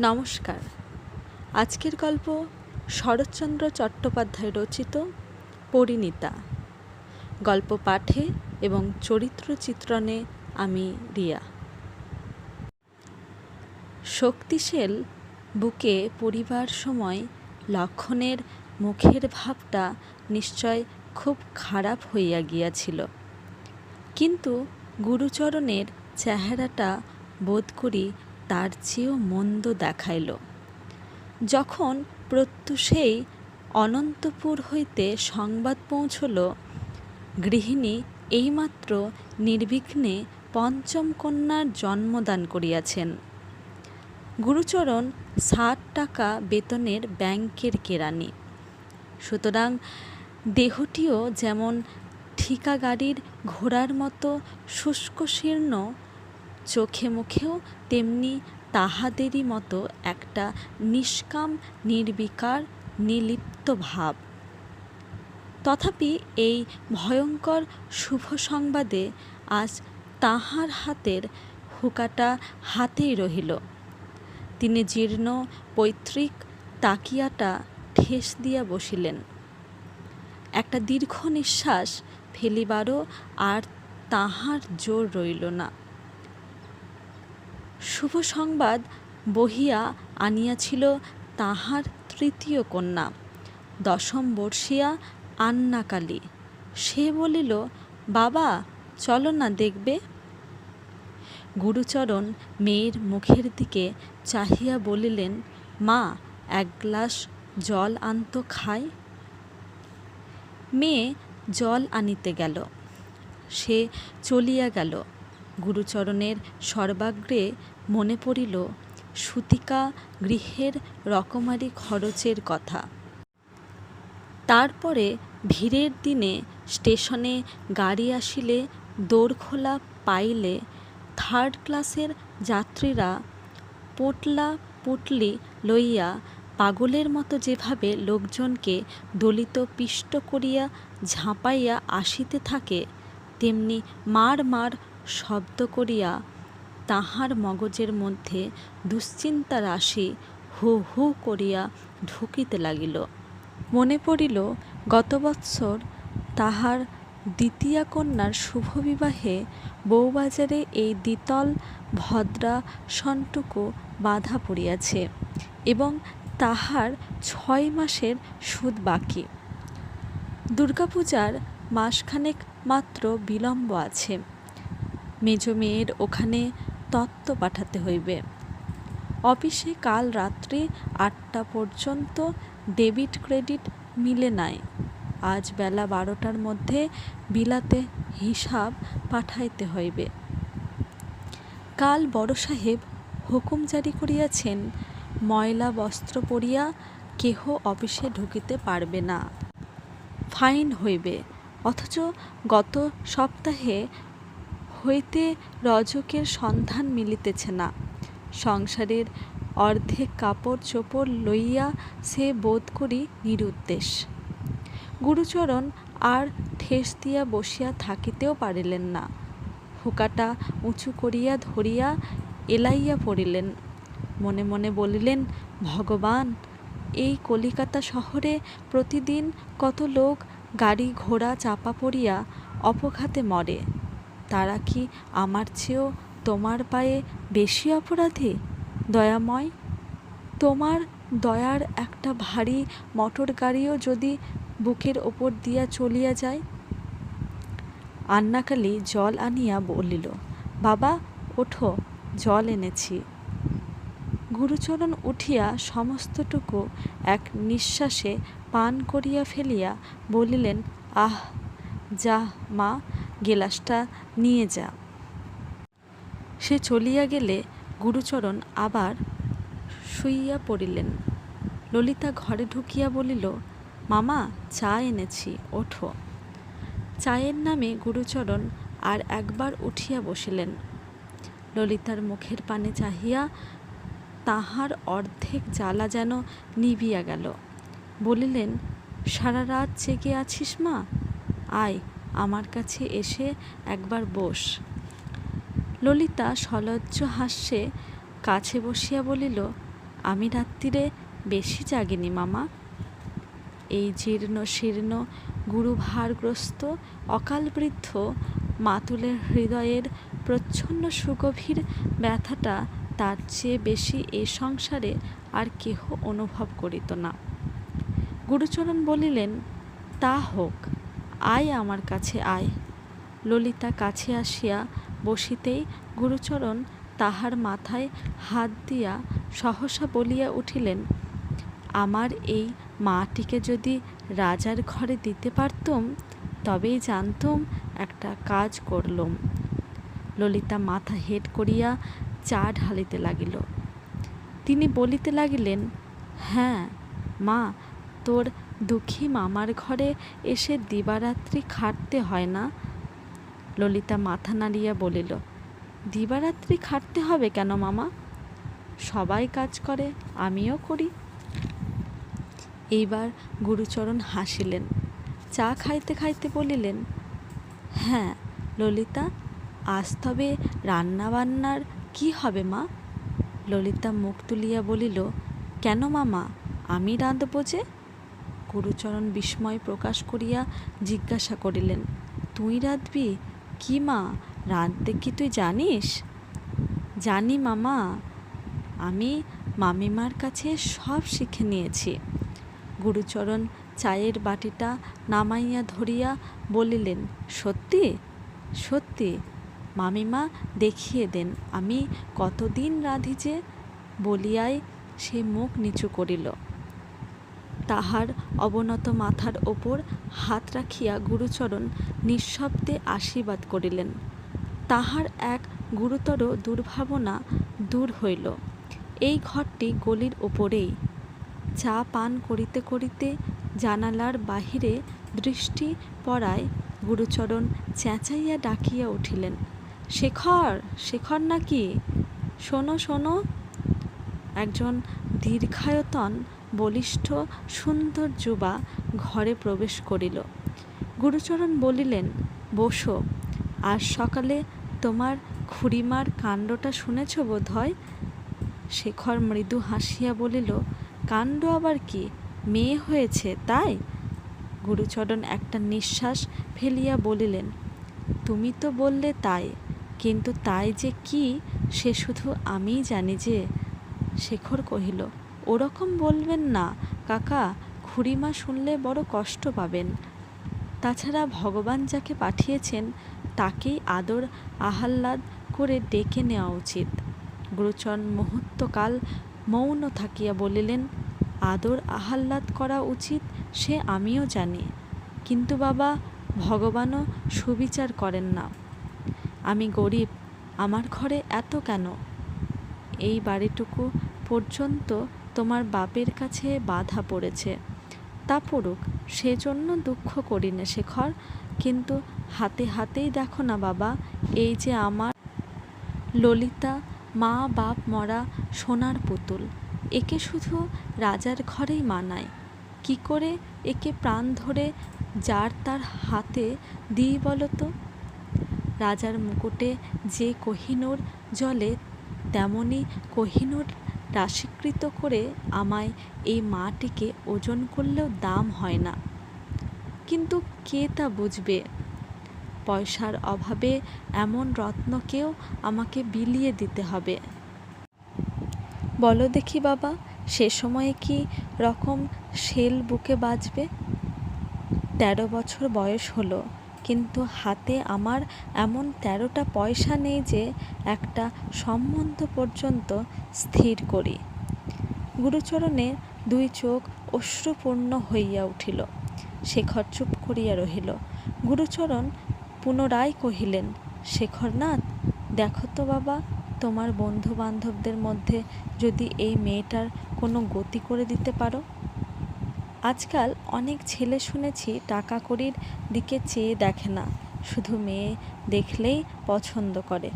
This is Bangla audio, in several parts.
নমস্কার। আজকের গল্প শরৎচন্দ্র চট্টোপাধ্যায় রচিত পরিণীতা। গল্প পাঠে এবং চরিত্র চিত্রণে আমি রিয়া। শক্তিশীল বুকে পরিবার সময় লক্ষণের মুখের ভাবটা নিশ্চয় খুব খারাপ হইয়া গিয়াছিল। কিন্তু গুরুচরণের চেহারাটা বোধ করি তার চেয়েও মন্দ দেখাইল। যখন প্রত্যুষেই অনন্তপুর হইতে সংবাদ পৌঁছল, গৃহিণী এইমাত্র নির্বিঘ্নে পঞ্চম কন্যার জন্মদান করিয়াছেন। গুরুচরণ ষাট টাকা বেতনের ব্যাংকের কেরানি সুতরাং দেহটিও যেমন ঠিকা গাড়ির ঘোড়ার মতো শুষ্কশীর্ণ চোখে মুখেও তেমনি তাহাদেরই মতো একটা নিষ্কাম, নির্বিকার, নিলিপ্ত ভাব। তথাপি এই ভয়ঙ্কর শুভ সংবাদে আজ তাহার হাতের হুকাটা হাতেই রহিল। তিনি জীর্ণ, পৈতৃক তাকিয়াটা ঠেস দিয়া বসিলেন। একটা দীর্ঘ নিঃশ্বাস ফেলিবারও আর তাহার জোর রইল না। শুভ সংবাদ বহিয়া আনিয়াছিল তাহার তৃতীয় কন্যা। দশম বর্ষিয়া আন্নাকালী। সে বলিল, বাবা, চলো না দেখবে? গুরুচরণ মেয়ের মুখের দিকে চাহিয়া বলিলেন, মা, এক গ্লাস জল আনত খায় মেয়ে জল আনিতে গেল। সে চলিয়া গেল। গুরুচরণের সর্বাগ্রে মনে পড়িল, সুতিকা গৃহের রকমারি খরচের কথা। তারপরে ভিড়ের দিনে স্টেশনে গাড়ি আসিলে, দোরখোলা পাইলে থার্ড ক্লাসের যাত্রীরা পোটলা পুটলি লইয়া পাগলের মতো যেভাবে লোকজনকে দলিত পিষ্ট করিয়া ঝাঁপাইয়া আসিতে থাকে, তেমনি মার মার শব্দ করিয়া তাহার মগজের মধ্যে দুশ্চিন্তা রাশি হু হু করিয়া ঢুকিতে লাগিল। মনে পড়িল, গত বৎসর তাহার দ্বিতীয়া কন্যার শুভ বিবাহে বউবাজারে এই দ্বিতল ভদ্রাসনটুকু বাধা পড়িয়াছে এবং তাহার ছয় মাসের সুদ বাকি। দুর্গাপূজার মাসখানেক মাত্র বিলম্ব আছে। মেজ মেয়ের ওখানে তত্ত্ব পাঠাতে হইবে। অফিসে কাল রাত্রি আটটা পর্যন্ত ডেবিট ক্রেডিট মিলে নাই। আজ বেলা বারোটার মধ্যে বিলাতে হিসাব পাঠাইতে হইবে। কাল বড় সাহেব হুকুম জারি করিয়াছেন, ময়লা বস্ত্র পরিয়া কেহ অফিসে ঢুকিতে পারবে না। ফাইন হইবে, অথচ গত সপ্তাহে হইতে রজকের সন্ধান মিলিতেছে না। সংসারের অর্ধেক কাপড় চোপড় লইয়া সে বোধ করি নিরুদ্দেশ। গুরুচরণ আর ঠেস দিয়া বসিয়া থাকিতেও পারিলেন না। হুকাটা উঁচু করিয়া ধরিয়া এলাইয়া পড়িলেন। মনে মনে বলিলেন, ভগবান, এই কলিকাতা শহরে প্রতিদিন কত লোক গাড়ি ঘোড়া চাপা পড়িয়া অপঘাতে মরে। তারা কি আমার চেয়েও তোমার পায়ে বেশি অপরাধী? দয়াময়, তোমার দয়ার একটা ভারী মোটর গাড়িও যদি বুকের ওপর দিয়া চলিয়া যায়? আন্নাকালি জল আনিয়া বলিল, বাবা, ওঠো, জল এনেছি। গুরুচরণ উঠিয়া সমস্তটুকু এক নিঃশ্বাসে পান করিয়া ফেলিয়া বলিলেন, আহ, যা মা গেলাসটা নিয়ে যা। সে চলিয়া গেলে গুরুচরণ আবার শুইয়া পড়িলেন। ললিতা ঘরে ঢুকিয়া বলিল, মামা, চা এনেছি, ওঠো। চায়ের নামে গুরুচরণ আর একবার উঠিয়া বসিলেন। ললিতার মুখের পানে চাহিয়া তাহার অর্ধেক জ্বালা যেন নিবিয়া গেল। বলিলেন, সারা রাত জেগে আছিস মা? আয় আমার কাছে এসে একবার বস। ললিতা সলজ্জ হাস্যে কাছে বসিয়া বলিল, আমি রাত্রিরে বেশি জাগিনি মামা। এই জীর্ণ শীর্ণ গুরুভারগ্রস্ত অকাল বৃদ্ধ মাতুলের হৃদয়ের প্রচ্ছন্ন সুগভীর ব্যথাটা তার চেয়ে বেশি এ সংসারে আর কেহ অনুভব করিত না। গুরুচরণ বলিলেন, তা হোক। আয় আমার কাছে আয়। ললিতা কাছে আসিয়া বসিতেই গুরুচরণ তাহার মাথায় হাত দিয়া সহসা বলিয়া উঠিলেন, আমার এই মাটিকে যদি রাজার ঘরে দিতে পারতুম, তবেই জানতুম একটা কাজ করলুম ললিতা মাথা হেট করিয়া চা ঢালিতে লাগিল। তিনি বলিতে লাগিলেন হ্যাঁ মা, তোর দুঃখী মামার ঘরে এসে দিবারাত্রি খাটতে হয় না? ললিতা মাথা নাড়িয়া বলিল, দিবারাত্রি খাটতে হবে কেন মামা? সবাই কাজ করে, আমিও করি। এইবার গুরুচরণ হাসিলেন, চা খাইতে খাইতে বলিলেন হ্যাঁ ললিতা, আজ তবে রান্নাবান্নার কি হবে মা? ললিতা মুখ তুলিয়া বলিল, কেন মামা, আমি রাঁধব যে? গুরুচরণ বিস্ময় প্রকাশ করিয়া জিজ্ঞাসা করিলেন, তুই রাঁধবি? কি মা? রাঁধতে কি তুই জানিস? জানি মামা, আমি মামিমার কাছে সব শিখে নিয়েছি। গুরুচরণ চায়ের বাটিটা নামাইয়া ধরিয়া বলিলেন, সত্যি? সত্যি। মামিমা দেখিয়ে দেন, আমি কতদিন রাঁধি যে? বলিয়াই সে মুখ নিচু করিল। তাহার অবনত মাথার ওপর হাত রাখিয়া গুরুচরণ নিঃশব্দে আশীর্বাদ করিলেন। তাহার এক গুরুতর দুর্ভাবনা দূর হইল। এই ঘরটি গলির ওপরেই। চা পান করিতে করিতে জানালার বাহিরে দৃষ্টি পড়ায় গুরুচরণ চেঁচাইয়া ডাকিয়া উঠিলেন, শেখর শেখর নাকি? শোনো শোনো। একজন দীর্ঘায়তন বলিষ্ঠ সুন্দর যুবা ঘরে প্রবেশ করিল। গুরুচরণ বলিলেন, বসো। আর সকালে তোমার খুড়িমার কাণ্ডটা শুনেছ বোধ হয় শেখর মৃদু হাসিয়া বলিল, কাণ্ড আবার কি? মেয়ে হয়েছে তাই? গুরুচরণ একটা নিঃশ্বাস ফেলিয়া বলিলেন, তুমি তো বললে তাই, কিন্তু তাই যে কি, সে শুধু আমিই জানি যে, শেখর কহিল ওরকম বলবেন না। কাকা, খুড়িমা শুনলে বড় কষ্ট পাবেন। তাছাড়া ভগবান যাকে পাঠিয়েছেন, তাকেই আদর, আহ্লাদ করে ডেকে নেওয়া উচিত। গুরুচরণ মুহূর্তকাল মৌন থাকিয়া বলিলেন, আদর, আহ্লাদ করা উচিত সে আমিও জানি। কিন্তু বাবা, ভগবানও সুবিচার করেন না। আমি গরিব, আমার ঘরে এত কেন? এই বাড়িটুকু পর্যন্ত তোমার বাপের কাছে বাধা পড়েছে। তা পড়ুক, সেজন্য দুঃখ করি না শেখর, কিন্তু হাতে হাতেই দেখো না বাবা, এই যে আমার ললিতা, মা, বাপ, মরা, সোনার পুতুল, একে শুধু রাজার ঘরেই মানায়। কি করে একে প্রাণ ধরে যার তার হাতে দিই বলতো? রাজার মুকুটে যে কোহিনূর জলে, তেমনি কোহিনূর রাশিকৃত করে আমায় এই মাটিকে ওজন করলেও দাম হয় না। কিন্তু কে তা বুঝবে? পয়সার অভাবে এমন রত্নকেও আমাকে বিলিয়ে দিতে হবে। বলো দেখি বাবা, সে সময়ে কি রকম শেল বুকে বাজবে? তেরো বছর বয়স হলো, কিন্তু হাতে আমার এমন তেরোটা পয়সা নেই যে একটা সম্বন্ধ পর্যন্ত স্থির করি। গুরুচরণের দুই চোখ অশ্রুপূর্ণ হইয়া উঠিল। শেখর চুপ করিয়া রহিল। গুরুচরণ পুনরায় কহিলেন, শেখরনাথ, দেখো তো বাবা, তোমার বন্ধু বান্ধবদের মধ্যে যদি এই মেয়েটার কোনো গতি করে দিতে পারো? আজকাল অনেক ছেলে শুনেছি টাকা কড়ির দিকে চেয়ে দেখে না, শুধু মেয়ে দেখলেই পছন্দ করে।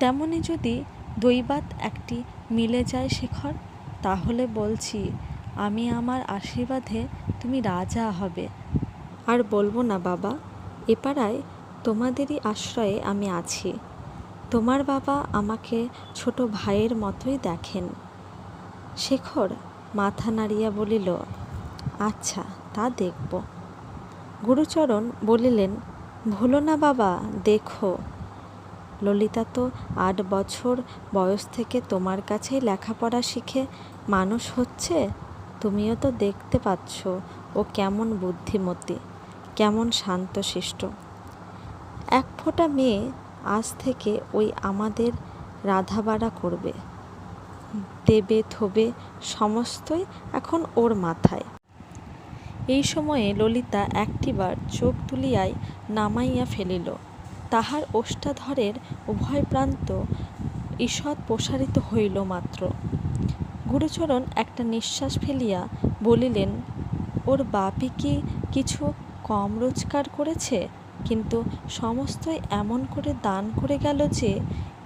তেমনি যদি দৈবাত একটি মিলে যায় শেখর? তাহলে বলছি, আমি আমার আশীর্বাদে তুমি রাজা হবে। আর বলব না বাবা, এ পাড়ায় তোমাদেরই আশ্রয়ে আমি আছি। তোমার বাবা আমাকে ছোট ভাইয়ের মতোই দেখেন। শেখর মাথা নাড়িয়া বলিল আচ্ছা তা দেখব। গুরুচরণ বলিলেন, ভুলো না বাবা, দেখো। ললিতা তো আট বছর বয়স থেকে তোমার কাছেই লেখাপড়া শিখে মানুষ হচ্ছে? তুমিও তো দেখতে পাচ্ছ, ও কেমন বুদ্ধিমতী, কেমন শান্তশিষ্ট। এক ফোঁটা মেয়ে আজ থেকে ওই আমাদের রাধাবাড়া করবে। দেবে, থবে, সমস্তই এখন ওর মাথায়। এই সময়ে ললিতা একটিবার চোখ তুলিয়াই নামাইয়া ফেলিল। তাহার ওষ্ঠাধরের উভয় প্রান্ত ঈষৎ প্রসারিত হইল মাত্র। গুরুচরণ একটা নিঃশ্বাস ফেলিয়া বলিলেন, ওর বাপি কি কিছু কম রোজগার করেছে? কিন্তু সমস্তই এমন করে দান করে গেল যে,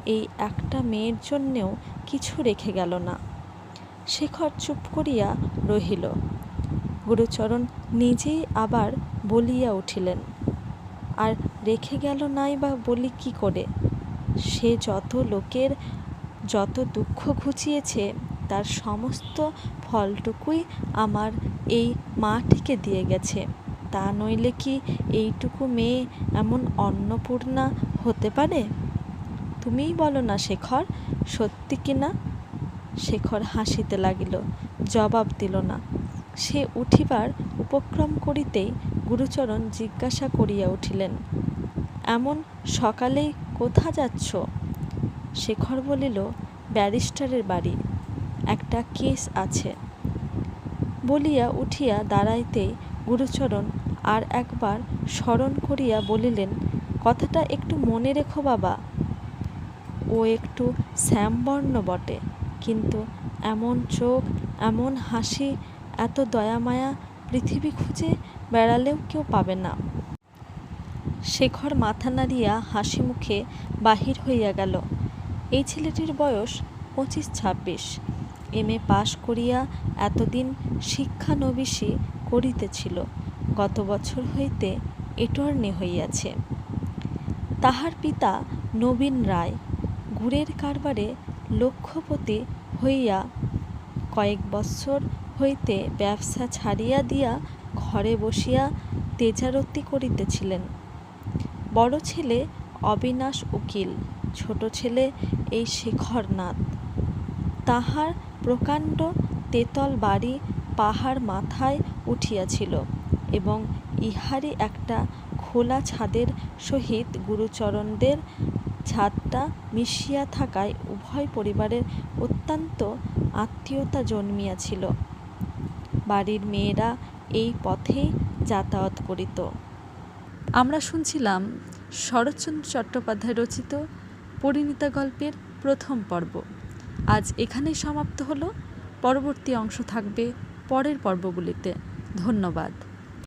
এই একটা মেয়ের জন্যেও কিছু রেখে গেল না। শেখর চুপ করিয়া রহিল। গুরুচরণ নিজেই আবার বলিয়া উঠিলেন, আর রেখে গেল নাই বা বলি কি করে? সে যত লোকের যত দুঃখ ঘুচিয়েছে তার সমস্ত ফলটুকুই আমার এই মাটিকে দিয়ে গেছে। তা নইলে কি এইটুকু মেয়ে এমন অন্নপূর্ণা হতে পারে? তুমিই বলো না, শেখর। সত্যি কি না? শেখর হাসিতে লাগিল, জবাব দিল না। সে উঠিবার উপক্রম করিতেই গুরুচরণ জিজ্ঞাসা করিয়া উঠিলেন, এমন সকালেই কোথা যাচ্ছ? শেখর বলিল, ব্যারিস্টারের বাড়ি। একটা কেস আছে। বলিয়া উঠিয়া দাঁড়াইতেই গুরুচরণ আর একবার স্মরণ করিয়া বলিলেন, কথাটা একটু মনে রেখো বাবা। ও একটু শ্যামবর্ণ বটে, কিন্তু এমন চোখ, এমন হাসি, এত দয়ামায়া পৃথিবী খুঁজে বেড়ালেও কেউ পাবে না শেখর মাথা নাড়িয়া হাসি মুখে বাহির হইয়া গেল। এই ছেলেটির বয়স পঁচিশ ছাব্বিশ এম এ পাশ করিয়া এতদিন শিক্ষানবিশি করিতেছিল, গত বছর হইতে এটর্নি হইয়াছে। তাহার পিতা নবীন রায় গুড়ের কারবারে লক্ষপতি হইয়া কয়েক বৎসর হইতে ব্যবসা ছাড়িয়া দিয়া ঘরে বসিয়া তেজারতি করিতেছিলেন। বড় ছেলে অবিনাশ উকিল, ছোট ছেলে এই শেখরনাথ। তাহার প্রকাণ্ড তেতল বাড়ি পাহাড় মাথায় উঠিয়াছিল এবং ইহারই একটা খোলা ছাদের সহিত গুরুচরণদের ছাদটা মিশিয়া থাকায় উভয় পরিবারের অত্যন্ত আত্মীয়তা জন্মিয়াছিল। বাড়ির মেয়েরা এই পথেই যাতায়াত করিত। আমরা শুনছিলাম শরৎচন্দ্র চট্টোপাধ্যায় রচিত পরিণীতা গল্পের প্রথম পর্ব। আজ এখানেই সমাপ্ত হলো। পরবর্তী অংশ থাকবে পরের পর্বগুলিতে। ধন্যবাদ।